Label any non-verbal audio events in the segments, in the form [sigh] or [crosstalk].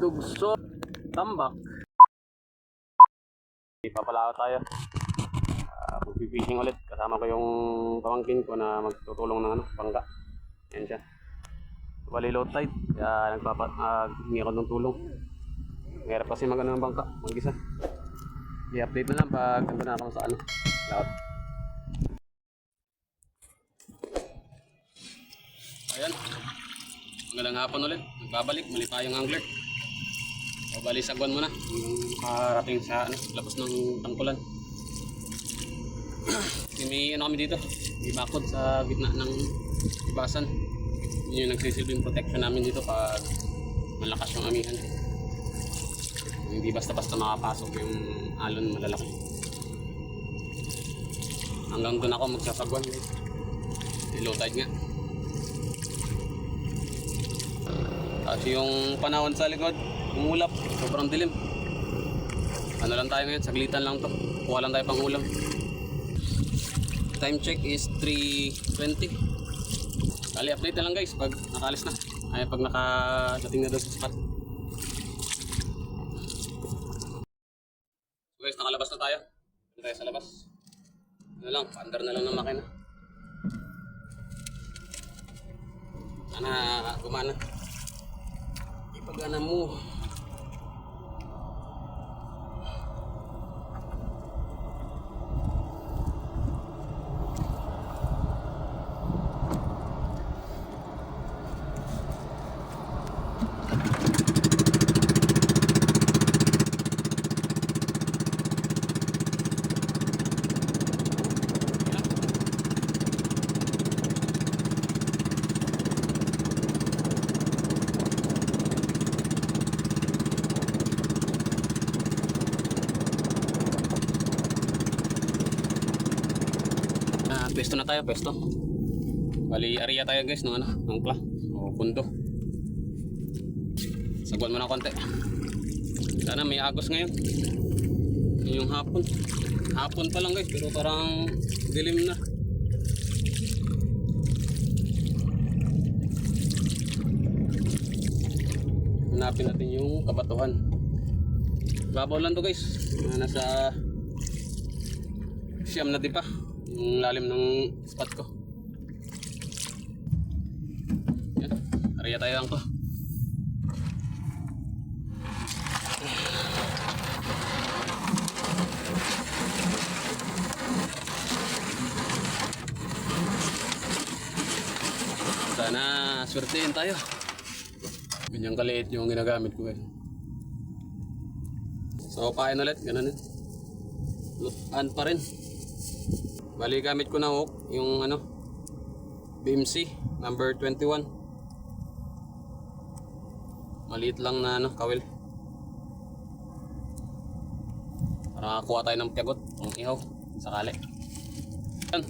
Dugso. Tambak. Ipapalao tayo. Uh, Magpipishing ulit. Kasama ko yung pamangkin ko na magtutulong ng ano, bangka. Yan siya. Bali low tide. Kaya nagpapa, uh, hingi ako ng tulong. Mahirap kasi mag ano ng bangka. Mag-isa. I-update na lang pag nandun na ako sa ano. Laot. Ayan. Magandang hapon ulit. Nagbabalik. Mali tayong angler. O bali sagwan mo na. Yung Parating sa ano, labas ng tangkulan. [clears throat] May ano kami dito. May bakod sa gitna ng ibasan. Yun yung nagsisilbing protection namin dito pag malakas yung amihan. Hindi basta-basta makapasok yung alon malalaki. Hanggang doon ako magsasagwan. Low tide nga. Tapos yung panahon sa likod, umulap, sobrang dilim. Ano lang tayo ngayon, saglitan lang to. Kuha lang tayo pang ulam. Time check is 3.20. Kali update na lang guys pag nakaalis na. Ay pag nakadating na doon sa spot. So guys, nakalabas na tayo. Dito tayo sa labas. Ano lang, paandar na lang ng makina. Sana gumana. Ipagana mo. Ah, pwesto na tayo, pwesto. Bali, area tayo guys ng ano, ng kla o pundo. Sagwan mo na konti. Sana may agos ngayon. Yun Yung hapon. Hapon pa lang guys, pero parang dilim na. Hanapin natin yung kabatuhan. Babaw lang to guys. Ah, Nasa siyam na di pa yung lalim ng spot ko. Yan. Area tayo lang to sana swertein tayo. Ganyang kaliit yung ginagamit ko ngayon so pain ulit ganun eh lutan pa rin Bali gamit ko na hook yung ano BMC number 21. Maliit lang na ano kawil. Para kuha tayo ng piagot, ng ihaw, sakali. Yan.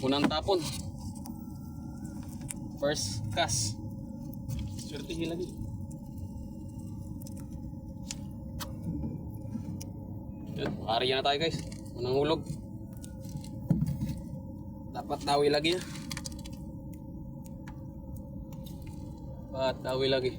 Unang tapon. First cast. Swerte lagi. Yan, makariya na tayo guys. Unang hulog. Dapat dawi lagi ya. Dapat dawi lagi.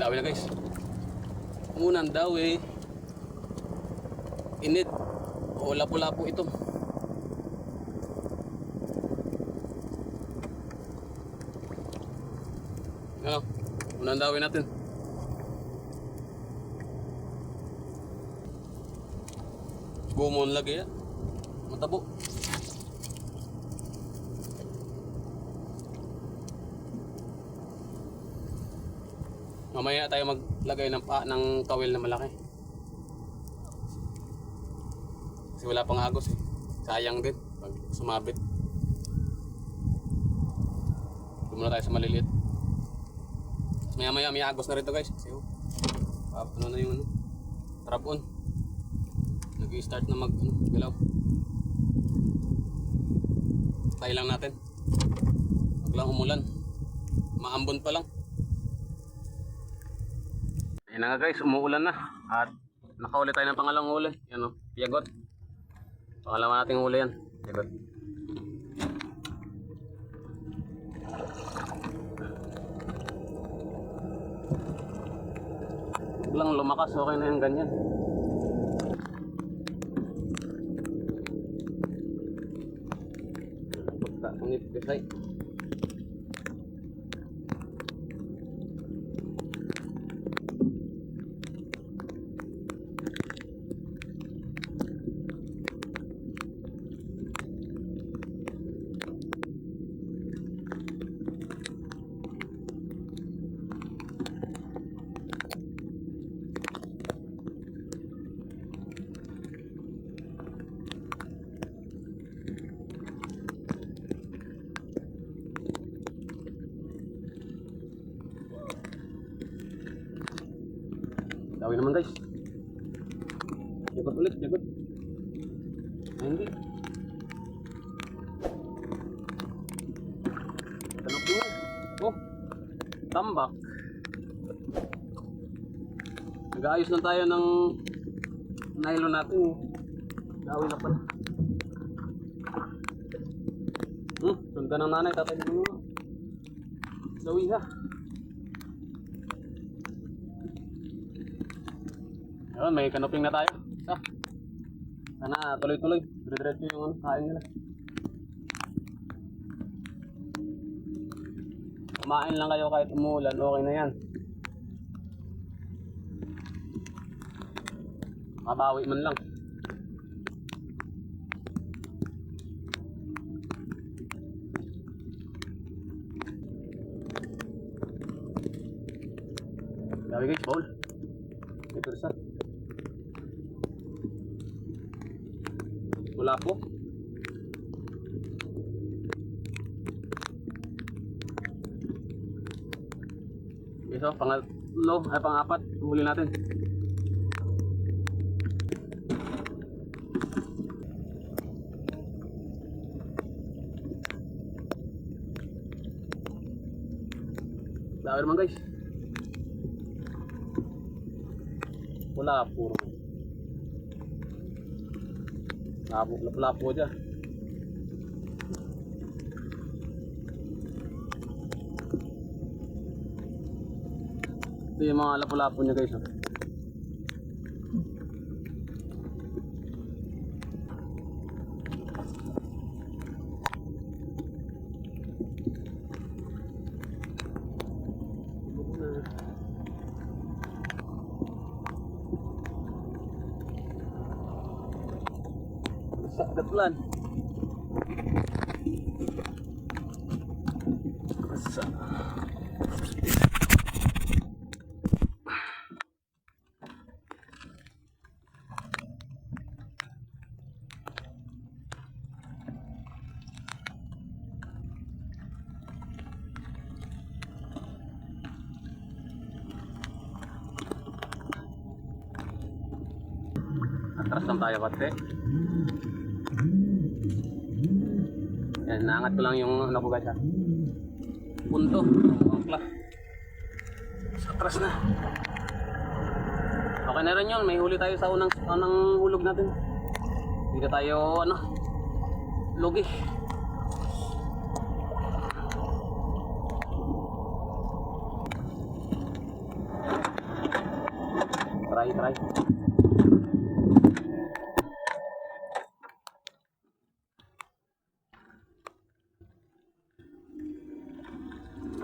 Dawi na guys. Unang dawi. Init. O lapu-lapu ito. Ano? Unang dawin natin. Gumon lagi ya. Matabo. Mamaya tayo maglagay ng pa ng kawil na malaki. Kasi wala pang agos eh. Sayang din pag sumabit. Dumuna tayo sa maliliit. Maya maya may agos na rito guys. Kasi oh, ano na yung ano, trap on. Nag-start na mag ano, galaw. Tayo lang natin. Wag lang umulan. Maambon pa lang. Ayun na nga guys, umuulan na. At nakaulit tayo ng pangalawang huli. Yan o, piyagot. Pangalawa nating huli yan. Likod. Biglang lumakas, okay na yung ganyan. Pagka, ang ipis Dawi naman guys. Jagot ulit, jagot. Ay, hindi. Tanok mo. Oh, tambak. Nag-aayos na tayo ng nylon natin. eh. Dawi na pala. Hmm, sundan ng nanay, tatay mo. Dawi ha. Ayun, may kanoping na tayo. Ah. Sana tuloy-tuloy. Dire-diretso yung ano, kain nila. Kumain lang kayo kahit umulan, okay na yan. Mabawi man lang. Dami guys, bowl. May persa. Wala po. Okay, so pangatlo, ay pang-apat, huli natin. Dami naman guys. Wala, puro. Labo, lapo dyan. Ito yung mga lapo-lapo niya guys. Oh. Sa gatlan. Sa. Atras lang tayo kate. Yan, naangat ko lang yung ano ko guys ha. Punto. Angkla. Sa atras na. Okay na rin yun. May huli tayo sa unang, unang hulog natin. Hindi tayo ano. Lugi. Try, try.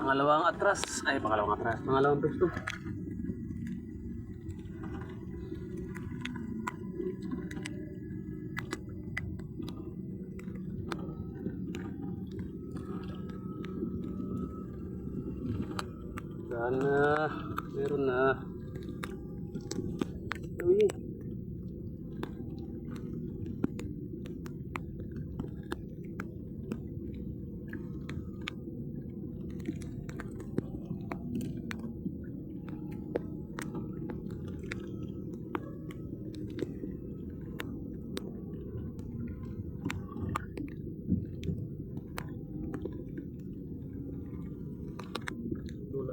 Pangalawang atras. Ay, pangalawang atras. Pangalawang pwesto. Sana. Meron na. Uy.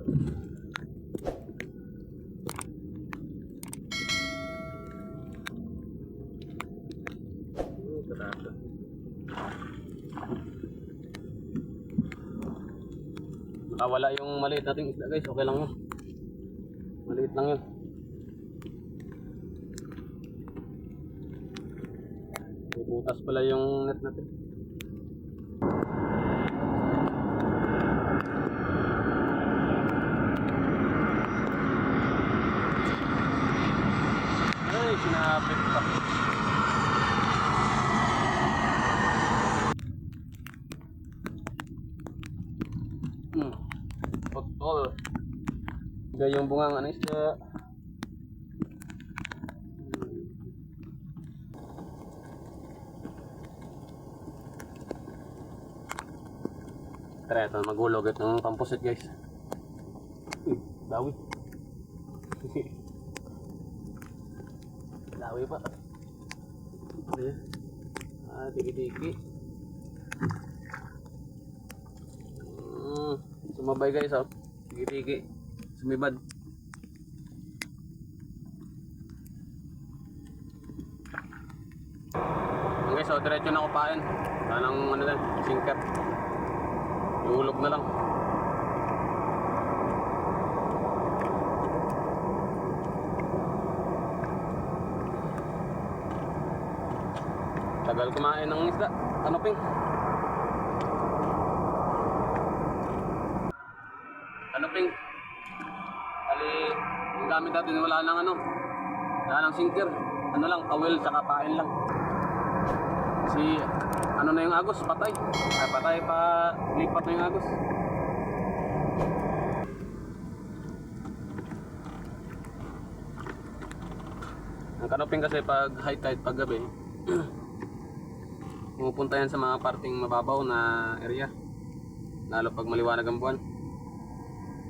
Ah, Nakawala yung maliit nating isla guys. Okay lang yun. Maliit lang yun. May butas pala yung net natin. Gaya yung bungang ano isda. Tara, ito magulog itong composite guys. Uy, dawi. dawi pa. Ayan. Ah, tiki-tiki. Mm, sumabay guys oh. Tiki-tiki. Sumibad. Okay, so diretso na kupain. Parang ano lang, singkat. Iulog na lang. Tagal kumain ng isda. Ano ping? Gamit natin wala nang ano. Wala nang sinker. Ano lang, kawil tsaka pain lang. Si ano na yung agos, patay. Ay, patay pa, lipat na yung agos. Ang kanoping kasi pag high tide pag gabi, [clears throat] pumupunta yan sa mga parting mababaw na area. Lalo pag maliwanag ang buwan.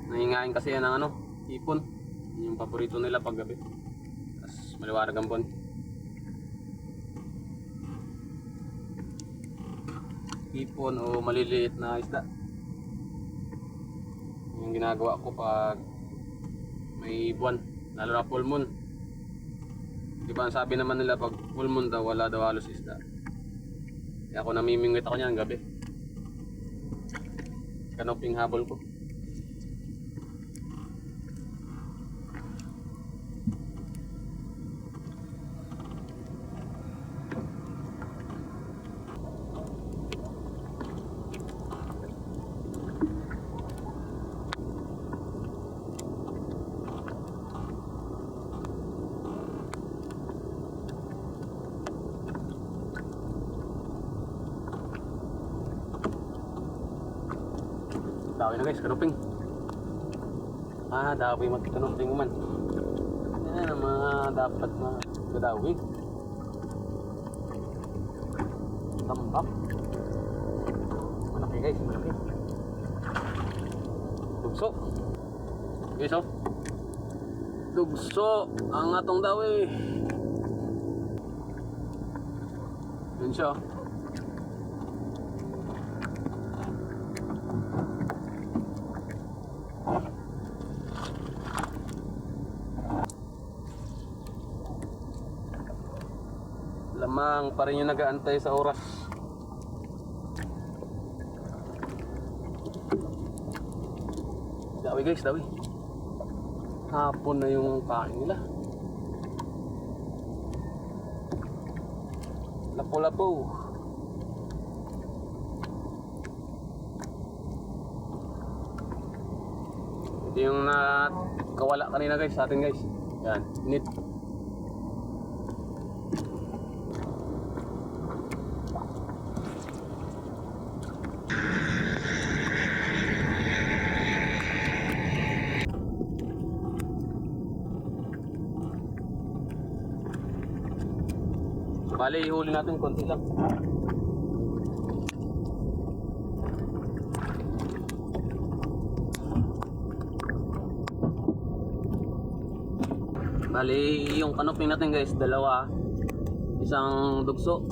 Nahingain kasi yan ng ano, ipon. Yun yung paborito nila pag gabi. Tapos maliwanag ang buwan. Ipon o maliliit na isda. Yung ginagawa ko pag may buwan, lalo na full moon. Di ba sabi naman nila pag full moon daw wala daw halos isda. Kaya ako namimingwit ako niyan gabi. Kanoping habol ko. Dawi na guys, kanoping. Ah, dawi magkanoping man. Yan ang mga dapat na gadawi. Tambak. Malaki guys, malaki. Tugso. Guys oh. Tugso ang atong dawi. Yun siya. oh. Lamang pa rin yung nag-aantay sa oras. Dawi guys, dawi. Hapon na yung kain nila. Lapo-lapo. Ito yung na kawala kanina guys sa atin guys. Yan, init. Bale, ihuli natin konti lang. Bale, yung kanoping natin guys, dalawa. Isang dugso.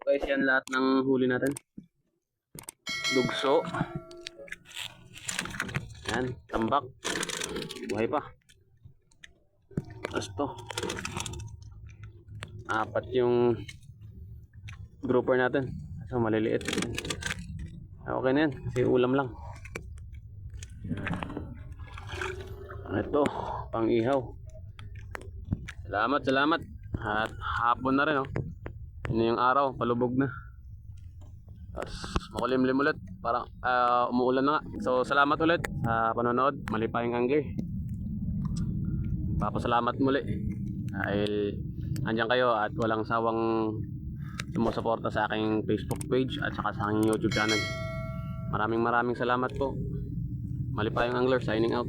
Guys, yan lahat ng huli natin. Dugso. Yan, tambak. Buhay pa. Tapos to. apat yung grouper natin. So maliliit. Okay na yan, kasi ulam lang. Ito, pang ihaw. Salamat, salamat. At hapon na rin, oh. Yun yung araw, palubog na. Tapos makulimlim ulit. Parang ah, umuulan na nga. So salamat ulit sa panonood. Malipayang angler. Papasalamat muli. Dahil andyan kayo at walang sawang sumusuporta sa aking Facebook page at saka sa aking YouTube channel. Maraming maraming salamat po. Malipayang angler signing out.